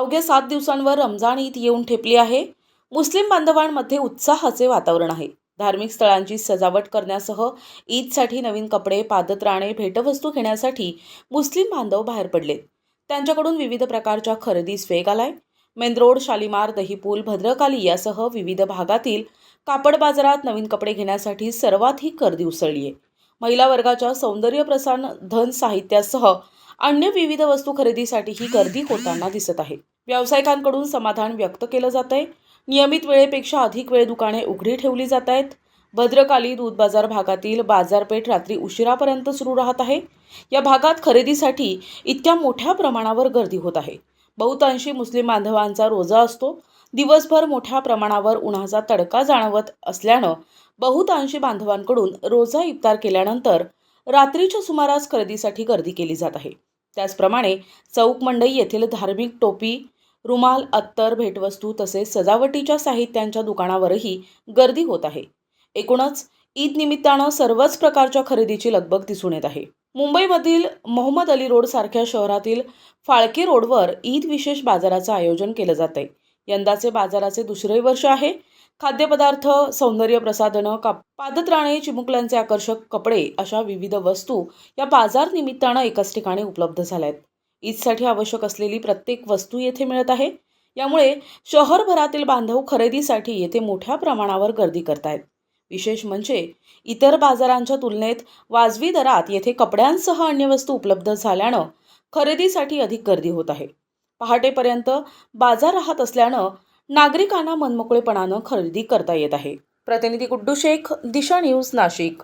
अवघ्या सात दिवसांवर रमजान ईद येऊन ठेपली आहे. मुस्लिम बांधवांमध्ये उत्साहाचे वातावरण आहे. धार्मिक स्थळांची सजावट करण्यासह ईदसाठी नवीन कपडे पादत्राणे भेटवस्तू घेण्यासाठी मुस्लिम बांधव बाहेर पडलेत. त्यांच्याकडून विविध प्रकारच्या खरेदीस वेग आलाय. मेंदरोड शालिमार दहीपूल भद्रकाली यासह विविध भागातील कापड बाजारात नवीन कपडे घेण्यासाठी सर्वाधिक गर्दी उसळली आहे. महिला वर्गाच्या सौंदर्य धन साहित्यासह अन्य विविध वस्तू खरेदीसाठी ही गर्दी होताना दिसत आहे. व्यावसायिकांकडून समाधान व्यक्त केलं जात आहे. नियमित वेळेपेक्षा अधिक वेळ दुकाने उघडी ठेवली जात आहेत. भद्रकाली दूध बाजार भागातील बाजारपेठ रात्री उशिरापर्यंत सुरू राहत आहे. या भागात खरेदीसाठी इतक्या मोठ्या प्रमाणावर गर्दी होत आहे. बहुतांशी मुस्लिम बांधवांचा रोजा असतो. दिवसभर मोठ्या प्रमाणावर उन्हाचा तडका जाणवत असल्यानं बहुतांशी बांधवांकडून रोजा इफ्तार केल्यानंतर रात्रीच्या सुमारास खरेदीसाठी गर्दी केली जात आहे. त्याचप्रमाणे चौक मंडई येथील धार्मिक टोपी रुमाल अत्तर भेटवस्तू तसेच सजावटीच्या साहित्यांच्या दुकानावरही गर्दी होत आहे. एकूणच ईद निमित्तानं सर्वच प्रकारच्या खरेदीची लगबग दिसून येत आहे. मुंबईमधील मोहम्मद अली रोड सारख्या शहरातील फाळके रोडवर ईद विशेष बाजाराचं आयोजन केलं जात आहे यंदाचे बाजाराचे दुसरे वर्ष आहे. खाद्यपदार्थ सौंदर्य प्रसाधनं का पादत्राणे चिमुकल्यांचे आकर्षक कपडे अशा विविध वस्तू या बाजार निमित्तानं एकाच ठिकाणी उपलब्ध झाल्या आहेत ईदसाठी आवश्यक असलेली प्रत्येक वस्तू येथे मिळत आहे. यामुळे शहरभरातील बांधव खरेदीसाठी येथे मोठ्या प्रमाणावर गर्दी करतायत. विशेष म्हणजे इतर बाजारांच्या तुलनेत वाजवी दरात येथे कपड्यांसह अन्य वस्तू उपलब्ध झाल्यानं खरेदीसाठी अधिक गर्दी होत आहे. पहाटेपर्यंत बाजार राहत असल्यानं नागरिकांना मनमोकळेपणानं खरेदी करता येत आहे. प्रतिनिधी गुड्डू शेख दिशा न्यूज नाशिक.